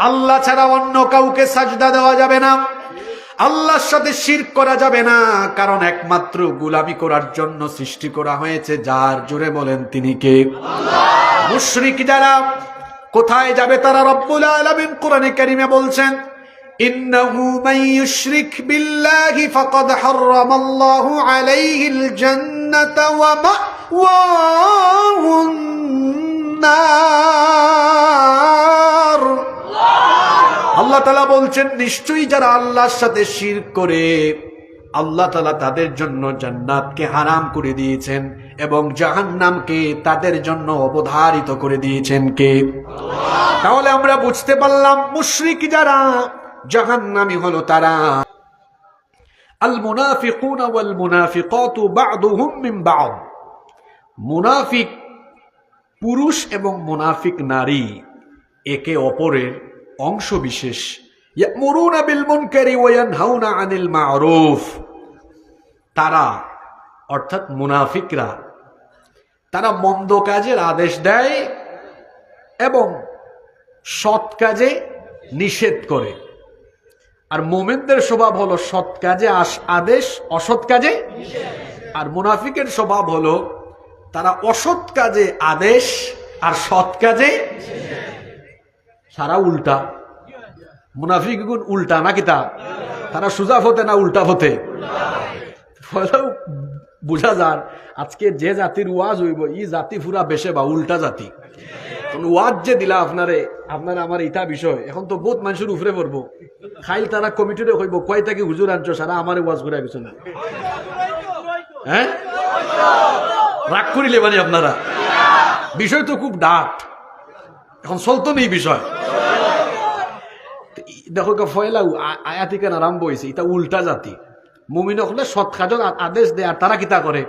আল্লাহ ছাড়া অন্য কাউকে সাজদা দেওয়া যাবে না। আল্লাহর সাথে শির করা যাবে না। কারণ একমাত্র গুলামি করার জন্য সৃষ্টি করা হয়েছে। যার জুড়ে বলেন তিনি কে? মুশরিক যারা, কোথায় যাবে তারা রব্বুল আলামিন কোরআনে কারিমে বলছেন, ইন্নাহু আলাইহিল ওয়া আল্লাহ তালা বলছেন, নিশ্চয়ই যারা আল্লাহর সাথে শির করে, আল্লাহ তালা তাদের জন্য জান্নাতকে হারাম করে দিয়েছেন এবং জাহান্নামকে তাদের জন্য অবধারিত করে দিয়েছেন কে? তাহলে আমরা বুঝতে পারলাম, মুশরিক যারা, জাহান্নামি হলো তারা। আল মুনাফিকুন ওয়াল মুনাফিকাত বা'দুহুম মিন বা'দ। মুনাফিক পুরুষ এবং মুনাফিক নারী একে অপরের অংশ বিশেষ আনিল তারা, অর্থাৎ মুনাফিকরা, তারা মন্দ কাজের আদেশ দেয় এবং সৎ কাজে নিষেধ করে। আর মোমেনদের স্বভাব হলো সৎ কাজে আদেশ, অসৎ কাজে আর মুনাফিকের স্বভাব হলো তারা অসৎ কাজে আদেশ আর সৎ কাজে সারা উল্টা। মুনাফিক গুণ উল্টা নাকি তা তারা সুজা হতে না উল্টা হতে ফলেও বোঝা যান আজকে যে জাতির ওয়াজ হইব, ই জাতি ফুরা বেশে বা উল্টা জাতি। ওয়াজ যে দিলা আপনারে, আপনার আমার ইটা বিষয়। এখন তো বহুত মানুষের উপরে পড়ব। খাইল তারা কমিটিরে হইব কয় থেকে হুজুর আনছো? সারা আমার ওয়াজ ঘুরে গেছে না। হ্যাঁ? রাগ করিলে মানে আপনারা। বিষয় তো খুব ডাট এখন চলতো নেই বিষয়? দেখো কে ফয়লা আয়াতিকান আরম্ভ হয়েছে এটা উল্টা জাতি। মুমিন হলে সৎ কাজত আদেশ দেয়, আর তারা কিতা করে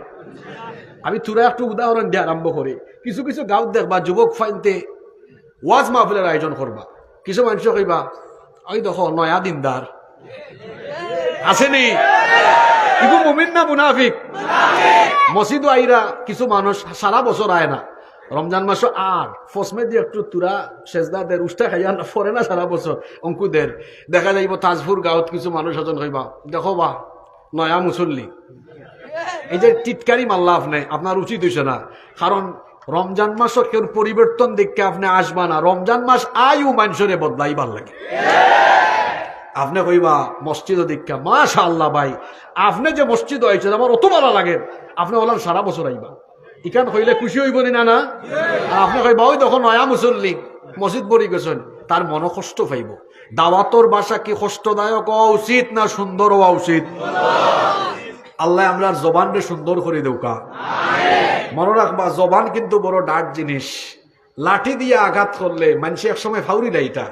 আমি তুরা একটু উদাহরণ দিয়ে আরম্ভ করে কিছু কিছু গাঁত দেখবা যুবক ফাইনতে ওয়াজ মাহফিলের আয়োজন করবা কিছু মানুষ কইবা ওই দেখো, নয়া দিনদার আসেনি ইগু মুমিন না মুনাফিক? মসজিদ আইরা কিছু মানুষ সারা বছর আয় না। রমজান মাসও আর, ফসমে দিয়ে একটু তুরা সেজদাদের উষ্টা খাইয়া না ফরে না সারা বছর অঙ্কুদের দেখা যাইব তাজপুর গাঁৱত কিছু মানুষ এজন কইবা দেখো বা, নয়া মুসল্লি এই যে টিটকারি মাল্লা আপনি, আপনার উচিত হইছে না। কারণ রমজান মাসও কেউ পরিবর্তন দেখে আপনি আসবা না। রমজান মাস আয়ু মানুষরে বদলাই ভালো লাগে। আপনি কইবা মসজিদ দীক্ষা মাশা আল্লাহ ভাই, আপনি যে মসজিদ হয়েছেন আমার অত ভালো লাগে। আপনি বললেন সারা বছর আইবা। ইখান কইলে খুশি হইব নি না না আপনি কইবা ওই তখন নয়া মুসল্লি, মসজিদ বড়ি গেছেন। তার মন কষ্ট পাইব। দাওয়াতর বাসা কি কষ্টদায়ক? হওয়া উচিত না সুন্দর হওয়া উচিত? আল্লাহ আমরা জবানরে সুন্দর করে দেউকা। মনে রাখবা, জবান কিন্তু বড় ডাক জিনিস। লাঠি দিয়ে আঘাত করলে মানুষ একসময় ফাউরি লাইটা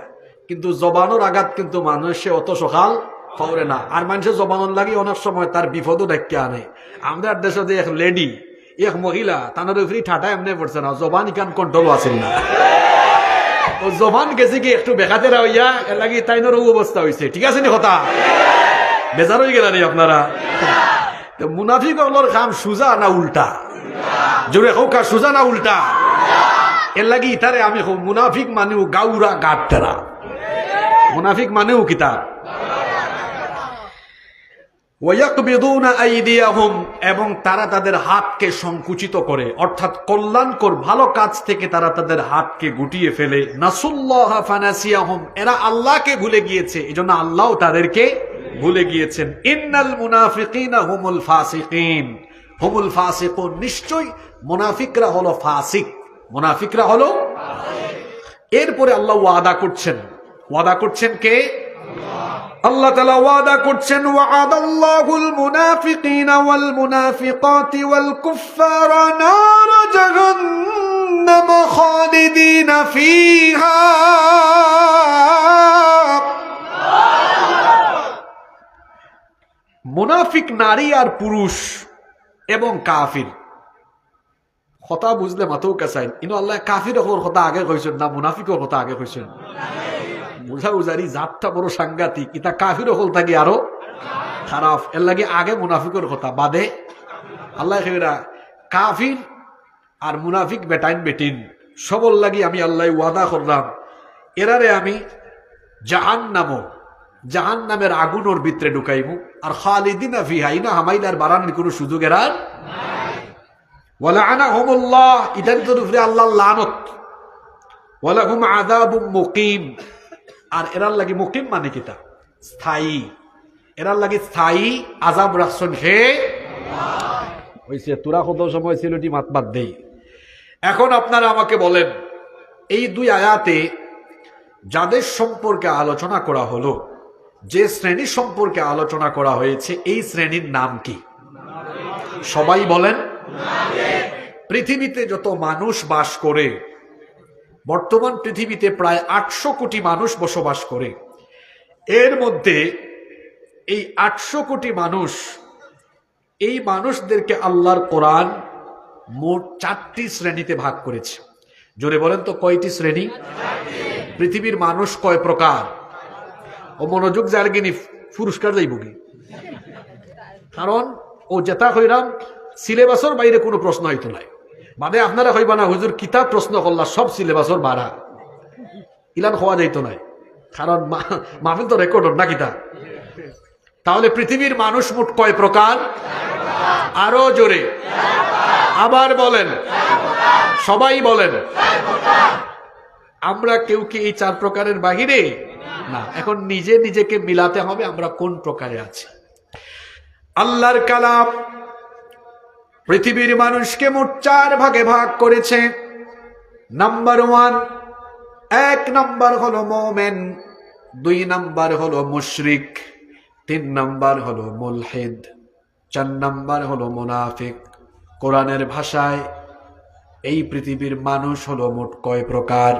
কিন্তু জবানোর আঘাত কিন্তু মানুষে অত সকাল ফাউরে না। আর মানুষের জবানোর লাগি অনেক সময় তার বিপদও ডাক্কে আনে। আমাদের দেশে এক লেডি এক মহিলা তানের উপরে ঠাটা এমনি পড়ছে না জবান ইকান কন্ট্রোল আছিল না ও জবান গেছে কি একটু বেকাতে হইয়া এর লাগি তাইনের অবস্থা হয়েছে ঠিক আছে নি কথা বেজার হয়ে গেলেন আপনারা মুনাফিক হলোর কাম সুজা না উল্টা জোরে হোক সুজা না উল্টা এর লাগি ইতারে আমি মুনাফিক মানেও গাউরা গাট তেরা মুনাফিক মানেও কিতা ওয়াকবিদুনা আইদিয়াহুম এবং তারা তাদের হাতকে সংকুচিত করে। অর্থাৎ কল্যাণকর, ভালো কাজ থেকে তারা তাদের হাতকে গুটিয়ে ফেলে। এরা আল্লাহকে ভুলে গিয়েছে। এজন্য আল্লাহ তাদেরকে ভুলে গিয়েছেন। ইন্নাল মুনাফিকিনা হুমুল ফাসিকিন। হুমুল ফাসিকুন নিশ্চয় মুনাফিকরা হলো ফাসিক। মুনাফিকরা হলো এরপরে আল্লাহ ওয়াদা করছেন। ওয়াদা করছেন কে? আল্লাহ তালা ওয়াদা করছেন ওয়াদ আল্লাহুল মুনাফিকিনা ওয়াল মুনাফিকাতি ওয়াল কুফারা নার জাহান্নাম খালিদিনা ফিহা। মুনাফিক নারী আর পুরুষ এবং কাফির। কথা বুঝলে মাথেও কাছাই কিন্তু আল্লাহ কাফির কথা আগে কইছেন না মুনাফিকর কথা আগে কইছেন। বুঝা উজারি জাতটা বড় সাংঘাতিক। ইতা কাফির হল থাকি আরও খারাপ। এর লাগে আগে মুনাফিকর কথা, বাদে আল্লাহ কাফির আর মুনাফিক বেটাইন বেটিন। সবল লাগি আমি আল্লাহ ওয়াদা করলাম। এরারে আমি জাহান নামো জাহান নামের আগুন ওর ভিতরে ঢুকাইব আর খালিদিন ফিহাইনা হামাইলার বাড়ানোর কোনো সুযোগের আর ওয়ালা আনা হোমুল্লাহ ইদান তোর আল্লাহ লানত। ওয়ালা হুম আদাব মুকিম। আর এরার লাগে মুকিম মানে কিতা? স্থায়ী। এরার লাগে স্থায়ী আজাব রাখছেন হে হয়েছে তোরা কত সময় ছিল টি মাত বাদ দেই। এখন আপনারা আমাকে বলেন, এই দুই আয়াতে যাদের সম্পর্কে আলোচনা করা হলো, যে শ্রেণি সম্পর্কে আলোচনা করা হয়েছে, এই শ্রেণির নাম কি? সবাই বলেন, পৃথিবীতে যত মানুষ বাস করে বর্তমান পৃথিবীতে প্রায় আটশো কোটি মানুষ বসবাস করে। এর মধ্যে এই আটশো কোটি মানুষ, এই মানুষদেরকে আল্লাহর কোরআন মোট চারটি শ্রেণীতে ভাগ করেছে। জোরে বলেন তো, কয়টি শ্রেণি? পৃথিবীর মানুষ কয় প্রকার? ও মনোযোগ জার্গিনি পুরস্কার যাইব কি? কারণ ও জেতা হইরাম, সিলেবাসের বাইরে কোনো প্রশ্ন হইতো নাই। মানে আপনারা হইবা না, হুজুর, কিতাব প্রশ্ন করলা, সব সিলেবাসর বাড়া ইলান হওয়া যাইতো নাই। কারণ মাহফিল তো রেকর্ড না কিতা? তাহলে পৃথিবীর মানুষ মোট কয় প্রকার? আরও জোরে। আবার বলেন। সবাই বলেন। আমরা কেউ কি এই চার প্রকারের বাহিরে? না। এখন নিজে নিজেকে মিলাতে হবে আমরা কোন প্রকারে আছি। আল্লাহর কালাম পৃথিবীর মানুষকে মোট চার ভাগে ভাগ করেছে। নাম্বার ওয়ান এক নাম্বার হলো মোমেন, দুই নাম্বার হলো মুশরিক, তিন নাম্বার হলো মুলহিদ, চার নাম্বার হলো মোনাফিক। কোরআনের ভাষায় এই পৃথিবীর মানুষ হলো মোট কয় প্রকার?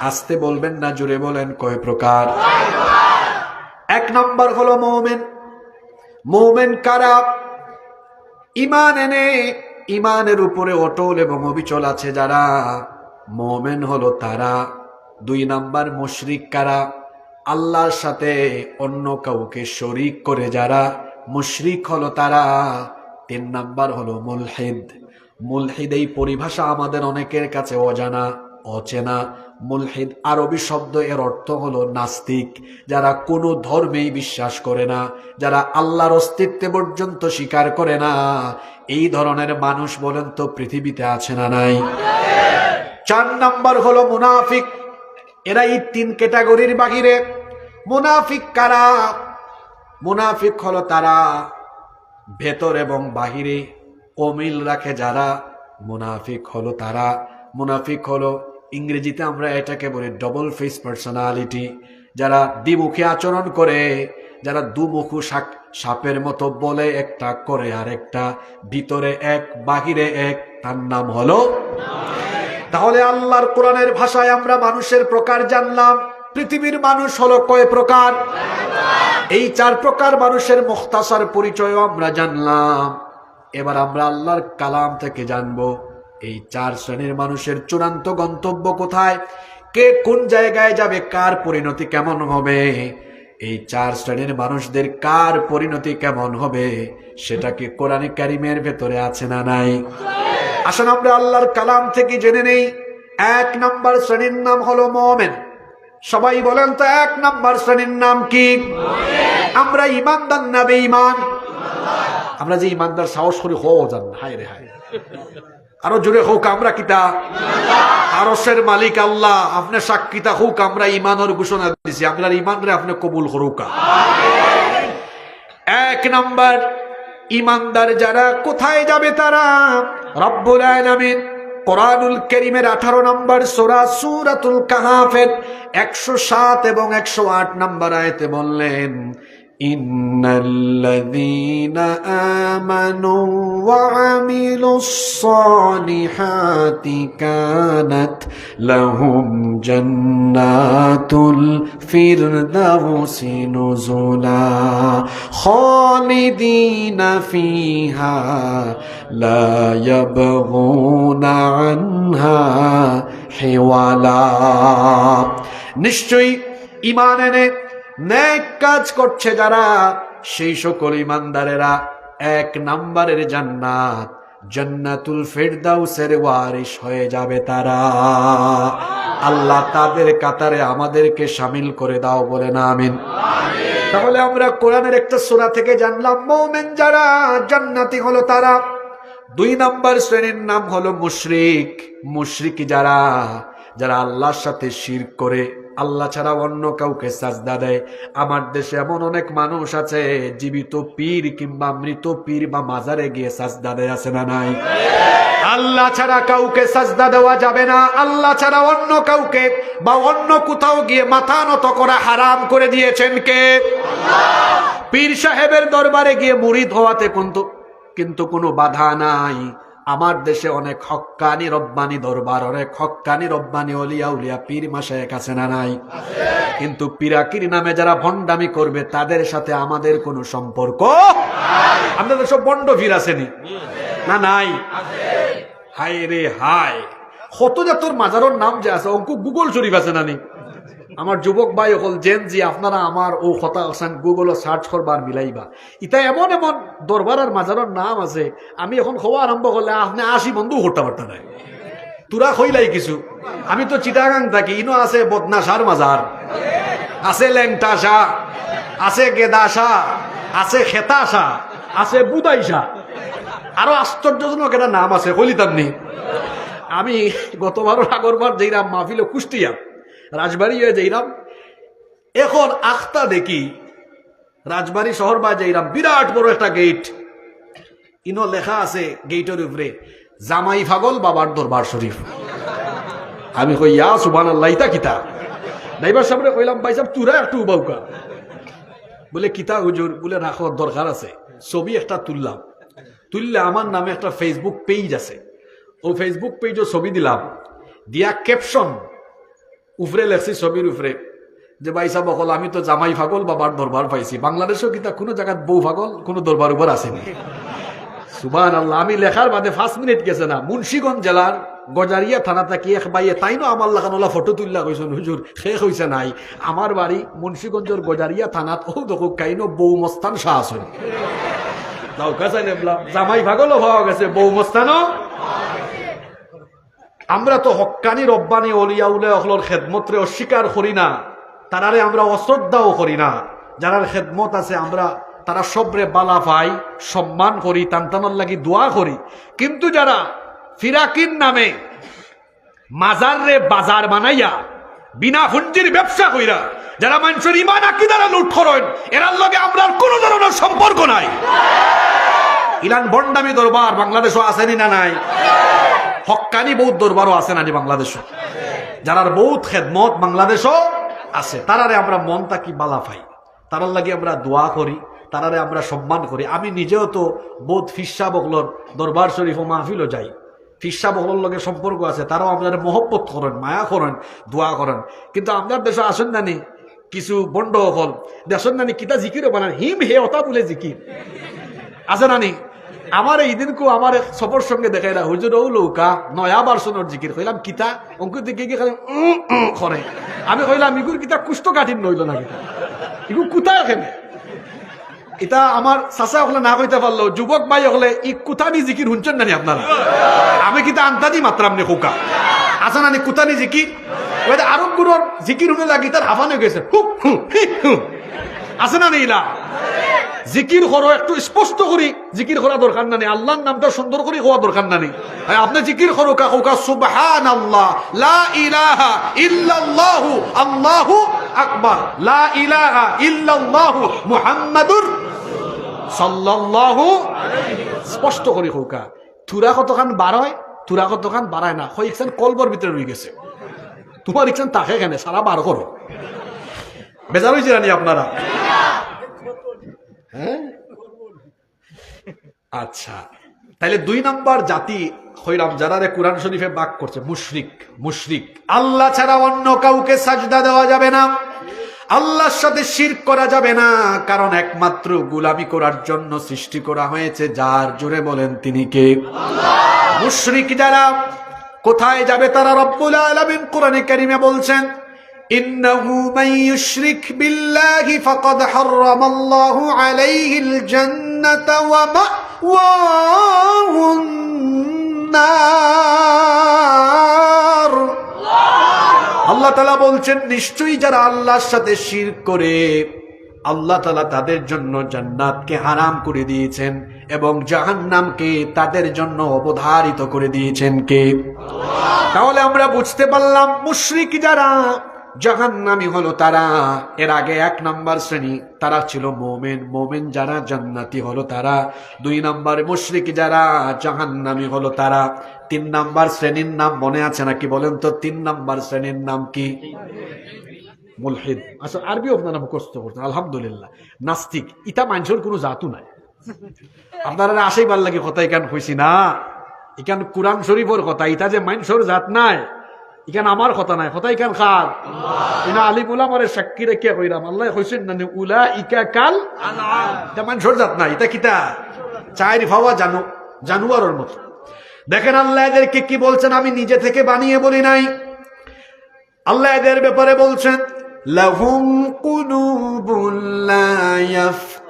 আসতে বলবেন না জুড়ে বলেন, কয় প্রকার? এক নম্বর হলো মৌমেন। মৌমেন কারা? ইমান এনে, ইমানের উপরে অটল এবং অবিচল আছে যারা। মোমেন হলো তারা। দুই নাম্বার মুশরিক কারা? আল্লাহর সাথে অন্য কাউকে শরিক করে যারা মুশরিক হলো তারা। তিন নাম্বার হলো মুলহিদ। মুলহিদ এই পরিভাষা আমাদের অনেকের কাছে অজানা। অচেনা মুলহিদ আরবি শব্দ এর অর্থ হলো নাস্তিক, যারা কোনো ধর্মেই বিশ্বাস করে না, যারা আল্লাহর অস্তিত্বে পর্যন্ত স্বীকার করে না। এই ধরনের মানুষ বলেন তো পৃথিবীতে আছে না নাই। চার নাম্বার হলো মুনাফিক। এরা এই তিন ক্যাটাগরির বাহিরে। মুনাফিক কারা? মুনাফিক হলো তারা ভেতর এবং বাহিরে। অমিল রাখে যারা, মুনাফিক হলো তারা। মুনাফিক হলো ইংরেজিতে আমরা এটাকে বলি ডবল ফেস পার্সোনালিটি যারা দ্বিমুখী আচরণ করে, যারা দুমুখু সাক- সাপের মতো বলে একটা করে আর একটা, ভিতরে এক, বাহিরে এক, তার নাম হলো তাহলে আল্লাহর কোরআনের ভাষায় আমরা মানুষের প্রকার জানলাম, পৃথিবীর মানুষ হলো কয় প্রকার? এই চার প্রকার মানুষের মুখতাসার পরিচয় আমরা জানলাম। এবার আমরা আল্লাহর কালাম থেকে জানব। এই চার শ্রেণির মানুষের চূড়ান্ত গন্তব্য কোথায়? কে কোন জায়গায় যাবে? কার পরিণতি কেমন হবে? এই চার শ্রেণির মানুষদের কার পরিণতি কেমন হবে? সেটা কি কোরআনে কারিমের ভেতরে আছে না নাই? আসুন আমরা আল্লাহর কালাম থেকে জেনে নেই। এক নাম্বার শ্রেণির নাম হলো মোমেন। সবাই বলেন তো এক নাম্বার শ্রেণির নাম কি? আমরা ইমানদার না বেঈমান? আমরা যে ইমানদার সাহস করি, হো, জান, হায় রে হায়। আরও জোরে হোক আমরা কিতা? আরসের মালিক আল্লাহ, আপনি সাক্ষিতা হোক, আমরা ইমানের ঘোষণা দিছি। আপনার ইমান রে আপনি কবুল করুকা এক নাম্বার ইমানদার যারা, কোথায় যাবে তারা? রব্বুল আলামিন কোরআনুল করিমের আঠারো নম্বর সোরা সুরাতুল কাহাফের একশো সাত এবং একশো আট নম্বর আয়তে বললেন إن الذين آمنوا وعملوا الصالحات كانت لهم جنات الفردوس نزلا خالدين فيها لا يبغون عنها حولا. نشتري إيماننا এনে নেক কাজ করছে যারা, সেই সকল ইমানদারেরা এক নাম্বারের জান্নাত, জান্নাতুল ফেরদাউসের ওয়ারিশ হয়ে যাবে তারা। আল্লাহ তাদের কাতারে আমাদেরকে সামিল করে দাও বলে না আমিন। তাহলে আমরা কোরআনের একটা সোরা থেকে জানলাম, মৌমেন যারা জান্নাতি হলো তারা। দুই নাম্বার শ্রেণির নাম হলো মুশরিক। মুশরিক যারা যারা আল্লাহর সাথে শির করে। আল্লাহ ছাড়া অন্য কাউকে সাজদা দেয়। আমার দেশে এমন অনেক মানুষ আছে, জীবিত পীর কিংবা মৃত পীর বা মাজারে গিয়ে সাজদা দেয়, আছে না নাই? আল্লাহ ছাড়া কাউকে সাজদা দেওয়া যাবে না। আল্লাহ ছাড়া অন্য কাউকে বা অন্য কোথাও গিয়ে মাথা নত করা হারাম করে দিয়েছেন কে? পীর সাহেবের দরবারে গিয়ে মুরিদ হওয়াতে কিন্তু কিন্তু কোনো বাধা নাই। আমার দেশে অনেক হক্কানি রব্বানি দরবার, অনেক হক্কানি রব্বানি অলিয়া উলিয়া পীর মাসায় কাছে না নাই? কিন্তু পিরাকির নামে যারা ভণ্ডামি করবে, তাদের সাথে আমাদের কোনো সম্পর্ক আপনাদের সব বন্ড ফির আসেনি না? নাই? হাই রে হাই কত জাতর মাজারর নাম যে আছে, অঙ্ক গুগল শরীফ আছে নানি আমার যুবক ভাই হল জেন জি আপনারা আমার ও কথা আছেন গুগলে সার্চ করবার মিলাইবা। ইতা এমন এমন দরবার আর মাজারর নাম আছে, আমি এখন খাওয়া আরম্ভ করলে আপনি আশি বন্ধু হট্টা পারতা নাই তুরা খইলাই কিছু। আমি তো চিটাগাং থাকি, ইনো আছে বদনাশার মাজার। আছে ল্যাংটাশা আছে গেদাশা আছে খেতাশা আছে বুদাইশা আরও আশ্চর্যজনক একটা নাম আছে কলিতামনি আমি গতবারের আগরবার যেইরাম মাহফিল কুষ্টিয়া রাজবাড়ি হয়ে যেইরাম এখন আখতা দেখি রাজবাড়ি শহর বা যেইরাম বিরাট বড় একটা গেট ইনো লেখা আছে গেটের উপরে, জামাই ফাগল বাবার দরবার শরীফ। আমি কই, ইয়া সুবান আল্লাহ ইতা কিতা? ড্রাইভার সামনে কইলাম, ভাই সাহেব, তুরা একটু উবাউকা। বলে, কিতা হুজুর? বলে রাখার দরকার আছে। ছবি একটা তুললাম। তুললে আমার নামে একটা ফেসবুক পেজ আছে। ও ফেসবুক পেজও ছবি দিলাম। দিয়া ক্যাপশন উফরে লেখছি, ছবির উফরে। যে ভাই সাহেব অকল, আমি তো জামাই ফাগল বাবার দরবার পাইছি। বাংলাদেশেও কিতা কোনো জায়গাত বউ ফাগল কোনো দরবার উপর আসেনি? সুবান আল্লাহ আমি লেখার বাদে পাঁচ মিনিট গেছে না। মুন্সিগঞ্জ জেলার গজারিয়া থানা থাকি এক বাইয়ে তাইনো আমার লাগানোলা ফটো তুললা কইছেন হুজুর, শেষ হইছে নাই। আমার বাড়ি মুন্সিগঞ্জের গজারিয়া থানাত, ও দেখো কাইনো বউ মস্তান শাহ বলা জামাই ভাগলও হওয়া গেছে, বউ মস্তানও আমরা তো হক্কানি রব্বানি অলিয়া উলে অখলর খেদমতরে অস্বীকার করি না। তারারে আমরা অশ্রদ্ধাও করি না। যারার খেদমত আছে আমরা, তারা সবরে বালা পাই, সম্মান করি, তান্তানোর লাগি দোয়া করি। কিন্তু যারা ফিরাকিন নামে মাজার রে বাজার বানাইয়া, বিনা হুঞ্জির ব্যবসা কইরা, যারা মানুষের ইমান আকি দ্বারা লুট করেন, এরার লগে আমরা কোনো ধরনের সম্পর্ক নাই। ইরান বন্ডামি দরবার বাংলাদেশও আসেনি না নাই? হক্কানি বহুত দরবারও আছে নানি বাংলাদেশও যারার বহুত খেদমত বাংলাদেশও আছে। তারারে আমরা মন তাকি বালা পাই। তারার লাগি আমরা দোয়া করি, তারারে আমরা সম্মান করি। আমি নিজেও তো বোধ ফিসা বকলর দরবার শরীফ ও মাহফিলও যাই। ফিসা বকলর লগে সম্পর্ক আছে, তারাও আপনার মহব্বত করেন, মায়া করেন, দোয়া করেন। কিন্তু আপনার দেশে আসেন নানি, কিছু বন্ড হল দেশের নানি কিতা জিকিরও বানান, হিম হে অতা বলে জিকির। আছে নানি? আমার এই দিনকু আমার সবর সঙ্গে দেখাই না। হুজুর ও লৌকা নয়া বারসনের জিকির। কইলাম কিতা? অঙ্কুর দিকে গিয়ে খালি করে। আমি কইলাম ইগুর কিতা কুষ্ঠ কাঠিন নইল না কিতা ইগু কুতা এখানে? এটা আমার চাচা হলে না কইতে পারল। যুবক ভাই হলে ই কুতানি জিকির শুনছেন নানি আপনারা? আমি কিতা আন্তাদি মাত্রাম নে কোকা আসা নানি কুতানি জিকির? আরব গুরুর জিকির শুনে লাগি তার হাফান গেছে। হু হু হি, হু। আছে না ইলা। জিকির করো, একটু স্পষ্ট করি। জিকির করা দরকার নানি আল্লাহর নামটা সুন্দর করে হওয়া দরকার নানি আর আপনি জিকির করো কা কোকা সুবহান আল্লাহ লা ইলাহা ইল্লাল্লাহু, আল্লাহু আকবার। লা ইলাহা ইল্লাল্লাহু মুহাম্মাদুর সাল্লাল্লাহু স্পষ্ট করে হোকা তুরা কতখান বাড়ায় তুরা কতখান বাড়ায় না। হয় ইকসান কলবর ভিতরে রয়ে গেছে। তোমার ইকসান তাকে কেন? সারা বার করো। বেজার হয়েছে রানি আপনারা? হ্যাঁ? আচ্ছা। তাইলে দুই নাম্বার জাতি হইলাম যারা রে কোরআন শরীফে বাক করছে, মুশরিক মুশরিক। আল্লাহ ছাড়া অন্য কাউকে সাজদা দেওয়া যাবে না। আল্লাহর সাথে শির করা যাবে না। কারণ একমাত্র গুলামি করার জন্য সৃষ্টি করা হয়েছে, যার জোরে বলেন তিনি কে? মুশরিক যারা কোথায় যাবে তারা রব্বুল আলামিন কোরআনে কারিমে বলছেন إنه من يشرك بالله فقد حرم الله عليه الجنة ومأواه النار আল্লাহ তালা বলছেন নিশ্চয়ই যারা আল্লাহর সাথে শির করে আল্লাহ তালা তাদের জন্য জান্নাতকে হারাম করে দিয়েছেন এবং জাহান্নামকে তাদের জন্য অবধারিত করে দিয়েছেন কে তাহলে আমরা বুঝতে পারলাম মুশরিক যারা জাহান্নামি হলো তারা। এর আগে এক নাম্বার শ্রেণি তারা ছিল মোমেন। মোমেন যারা জান্নাতি হলো তারা। দুই নাম্বার মুশরিক যারা জাহান্নামি হলো তারা। তিন নাম্বার শ্রেণির নাম মনে আছে নাকি বলেন তো? তিন নাম্বার শ্রেণির নাম কি? মুলহিদ। আচ্ছা আরবি আপনারা মুখস্থ করতেন আলহামদুলিল্লাহ। নাস্তিক। ইটা মানুষের কোনো জাতু নাই। আপনারা আসেই ভালো লাগে কথা এখান হয়েছি না? এখান কোরআন শরীফের কথা। ইটা যে মানুষের জাত নাই। ইখান আমার কথা নাই, কথা ইখান খাল। ইনা আলিম উলাম আরে সাক্ষী রেখে কইরাম, আল্লাহ কইছেন না উলা ইকা কাল এটা মানুষের জাত না এটা কিতা? চাইর ভাওয়া জানো, জানুয়ারের মতো। দেখেন আল্লাহ এদেরকে কি বলছেন, আমি নিজে থেকে বানিয়ে বলি নাই। আল্লাহ এদের ব্যাপারে বলছেন, লাহুম কুনুবুল্লা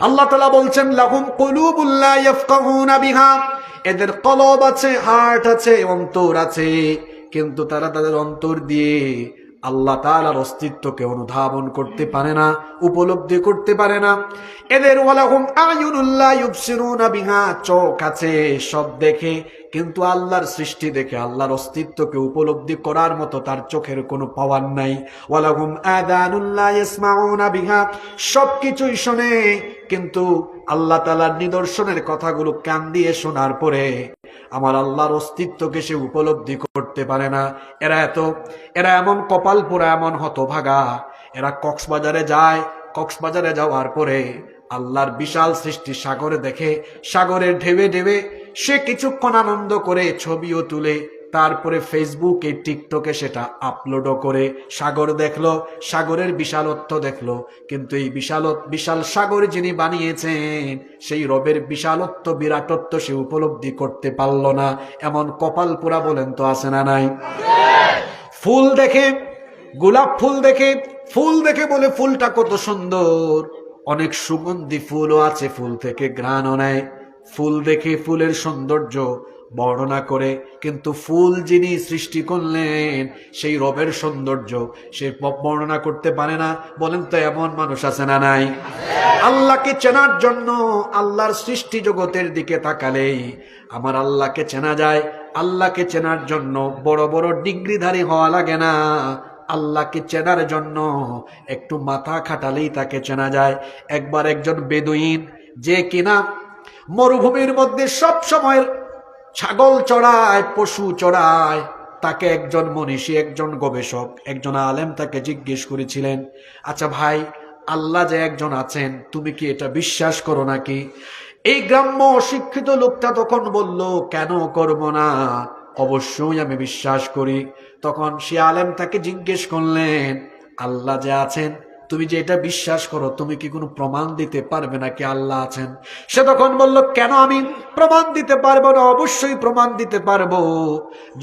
আল্লাহ তালা বলছেন, লাহুম কুলুবুল্লা ইয়াফকাহুনা বিহা। এদের কলব আছে, হার্ট আছে অন্তর আছে। কিন্তু তারা তাদের অন্তর দিয়ে আল্লাহ তালার অস্তিত্বকে অনুধাবন করতে পারে না, উপলব্ধি করতে পারে না। এদের চোখ আছে, সব দেখে, কিন্তু আল্লাহর সৃষ্টি দেখে, আল্লাহর অস্তিত্বকে উপলব্ধি করার মতো তার চোখের কোনো পাওয়ার নাই। ওয়ালাহুম আদানুল্লাহ বিহা সবকিছুই শোনে, কিন্তু আল্লাহ তালার নিদর্শনের কথাগুলো কান দিয়ে শোনার পরে আমার আল্লাহর অস্তিত্বকে সে উপলব্ধি করতে পারে না। এরা এত, এরা এমন কপাল পোড়া, এমন হতভাগা। এরা কক্সবাজারে যায়, কক্সবাজারে যাওয়ার পরে আল্লাহর বিশাল সৃষ্টি সাগরে দেখে, সাগরের ঢেবে ঢেবে সে কিছুক্ষণ আনন্দ করে ছবিও তুলে তারপরে ফেসবুকে টিকটকে সেটা আপলোডও করে সাগর দেখল, সাগরের বিশালত্ব দেখল। কিন্তু এই বিশাল বিশাল সাগর যিনি বানিয়েছেন, সেই রবের বিশালত্ব, বিরাটত্ব সে উপলব্ধি করতে পারল না। এমন কপাল পোড়া বলেন তো আছে না নাই? ফুল দেখে, গোলাপ ফুল দেখে ফুল দেখে বলে ফুলটা কত সুন্দর। অনেক সুগন্ধি ফুলও আছে, ফুল থেকে ঘ্রাণও নেয়। ফুল দেখে ফুলের সৌন্দর্য বর্ণনা করে, কিন্তু ফুল যিনি সৃষ্টি করলেন, সেই রবের সৌন্দর্য সে বর্ণনা করতে পারে না। বলেন তো এমন মানুষ আছে না নাই? আল্লাহকে চেনার জন্য আল্লাহর সৃষ্টি জগতের দিকে তাকালেই আমার আল্লাহকে চেনা যায়। আল্লাহকে চেনার জন্য বড় বড় ডিগ্রিধারী হওয়া লাগে না। আল্লাহকে চেনার জন্য একটু মাথা খাটালেই তাকে চেনা যায়। একবার একজন বেদুইন, যে কিনা মরুভূমির মধ্যে সব সময়ের ছাগল চড়ায়, পশু চড়ায়। তাকে একজন মনীষী, একজন গবেষক, একজন আলেম তাকে জিজ্ঞেস করেছিলেন আচ্ছা ভাই, আল্লাহ যে একজন আছেন, তুমি কি এটা বিশ্বাস করো নাকি? এই গ্রাম্য অশিক্ষিত লোকটা তখন বলল, কেন করব না? অবশ্যই আমি বিশ্বাস করি। তখন সে আলেম তাকে জিজ্ঞেস করলেন, আল্লাহ যে আছেন তুমি যে এটা বিশ্বাস করো, তুমি কি কোনো প্রমাণ দিতে পারবে নাকি আল্লাহ আছেন? সে তখন বলল, কেন আমি প্রমাণ দিতে পারব না? অবশ্যই প্রমাণ দিতে পারব।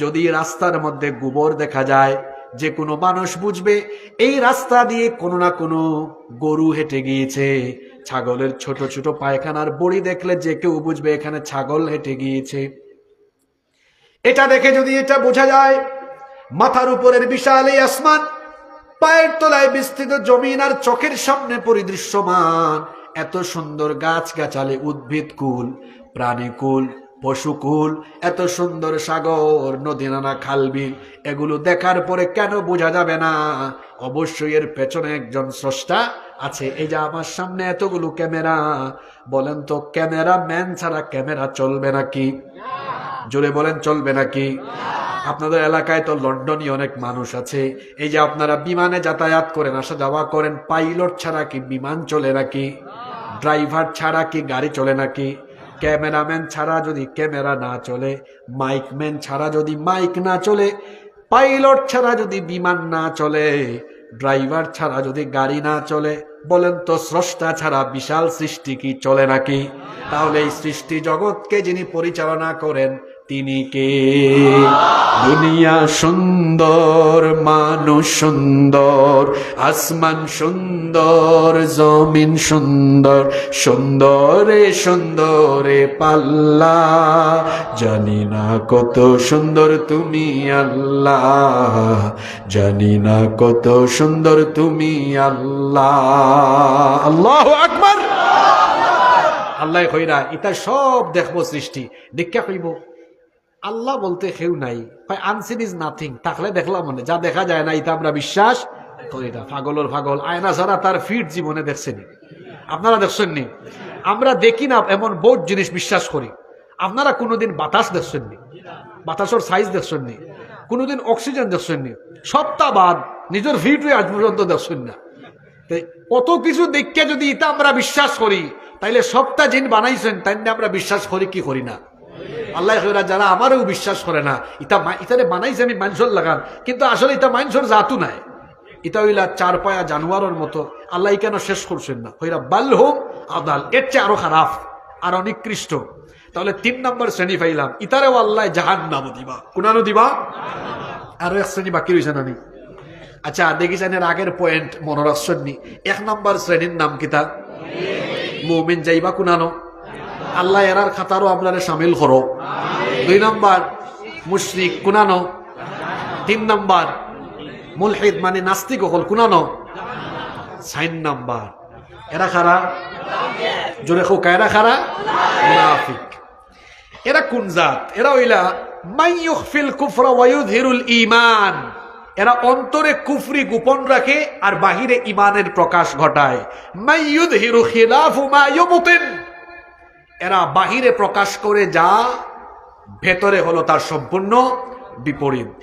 যদি রাস্তার মধ্যে গোবর দেখা যায়, যে কোনো মানুষ বুঝবে, এই রাস্তা দিয়ে কোনো না কোনো গরু হেঁটে গিয়েছে। ছাগলের ছোট ছোট পায়খানার বড়ি দেখলে যে কেউ বুঝবে এখানে ছাগল হেঁটে গিয়েছে। এটা দেখে যদি এটা বোঝা যায়, মাথার উপরের বিশাল এই আসমান পায়ের তলায় বিস্তৃত জমিন আর চোখের সামনে পরিদৃশ্যমান। এত সুন্দর গাছ গাছালে উদ্ভিদ কুল প্রাণীকুল পশুকুল এত সুন্দর সাগর, নদী নানা খালবিল, এগুলো দেখার পরে কেন বোঝা যাবে না? অবশ্যই এর পেছনে একজন স্রষ্টা আছে। এই যে আমার সামনে এতগুলো ক্যামেরা, বলেন তো ক্যামেরা ম্যান ছাড়া ক্যামেরা চলবে নাকি? জোরে বলেন, চলবে নাকি? আপনাদের এলাকায় তো লন্ডনই অনেক মানুষ আছে। এই যে আপনারা বিমানে যাতায়াত করেন, আসা যাওয়া করেন, পাইলট ছাড়া কি বিমান চলে নাকি? ড্রাইভার ছাড়া কি গাড়ি চলে নাকি? ক্যামেরাম্যান ছাড়া যদি ক্যামেরা না চলে মাইকম্যান ছাড়া যদি মাইক না চলে, পাইলট ছাড়া যদি বিমান না চলে, ড্রাইভার ছাড়া যদি গাড়ি না চলে, বলেন তো স্রষ্টা ছাড়া বিশাল সৃষ্টি কি চলে নাকি? তাহলে এই সৃষ্টি জগৎকে যিনি পরিচালনা করেন তিনি কে? দুনিয়া সুন্দর, মানুষ সুন্দর, আসমান সুন্দর, জমিন সুন্দর, সুন্দরে সুন্দরে পাল্লা। জানি না কত সুন্দর তুমি আল্লাহ, জানি না কত সুন্দর তুমি আল্লাহ। আল্লাহ আকবার! আল্লাহ কইরা ইটা সব দেখব সৃষ্টি দীক্ষা কইব আল্লাহ বলতে কেউ নাই। আনসিন ইজ নাথিং থাকলে দেখলাম মনে, যা দেখা যায় না, এটা আমরা বিশ্বাস করি না। পাগলর পাগল, আয়না ছাড়া তার ফিট জীবনে দেখছেনি আপনারা দেখছেননি আমরা দেখি না, এমন বহুত জিনিস বিশ্বাস করি। আপনারা কোনোদিন বাতাস দেখছেননি বাতাসের সাইজ দেখছেননি কোনোদিন অক্সিজেন দেখছেননি সপ্তাহ বাদ নিজের ফিট হয়ে আজ পর্যন্ত দেখছেন না। কত কিছু দেখে যদি এটা আমরা বিশ্বাস করি, তাইলে সপ্তাহ জিন বানাইছেন তাই আমরা বিশ্বাস করি কি করি না? আল্লাহ কইরা যারা আমারও বিশ্বাস করে না মা- ইতারে বানাইছে আমি মানুষের লাগান, কিন্তু আসলে ইতা মানুষের জাতু নাই। এটা হইলা চার পায়া জানোয়ারের মতো, আল্লাহ কেন শেষ করছেন না? হইরা বাল হোক, আদাল, এর চেয়ে আরও খারাপ আর অনিকৃষ্ট। তাহলে তিন নম্বর শ্রেণি পাইলাম, ইতারেও আল্লাহ জাহান নাম দিবা। কোনানো দিবা? আরও এক শ্রেণি বাকি রয়েছে না আচ্ছা দেখিছেন এর আগের পয়েন্ট মনে রাখছেননি এক নম্বর শ্রেণির নাম কিতা? মুমিন, যাইবা কুনানো? আল্লাহ এরার খাতারও আপনারা সামিল করো। দুই নম্বর, মুশরিক কুনানো। তিন নম্বর, মুলহিদ মানে নাস্তিক হল কুনানো। সাইন নাম্বার, এরা খারা জোরে খোকা এরা খারা মুনাফিক। এরা কোন জাত? এরা হইলা মাইয়ুখফিল কুফরা ওয়ায়ুযহিরুল ঈমান। এরা অন্তরে কুফরি গোপন রাখে আর বাহিরে ইমানের প্রকাশ ঘটায়। মাইয়ুযহিরু খিলাফু মা ইউবতিন। এরা বাহিরে প্রকাশ করে যা ভেতরে হলো তার সম্পূর্ণ বিপরীত।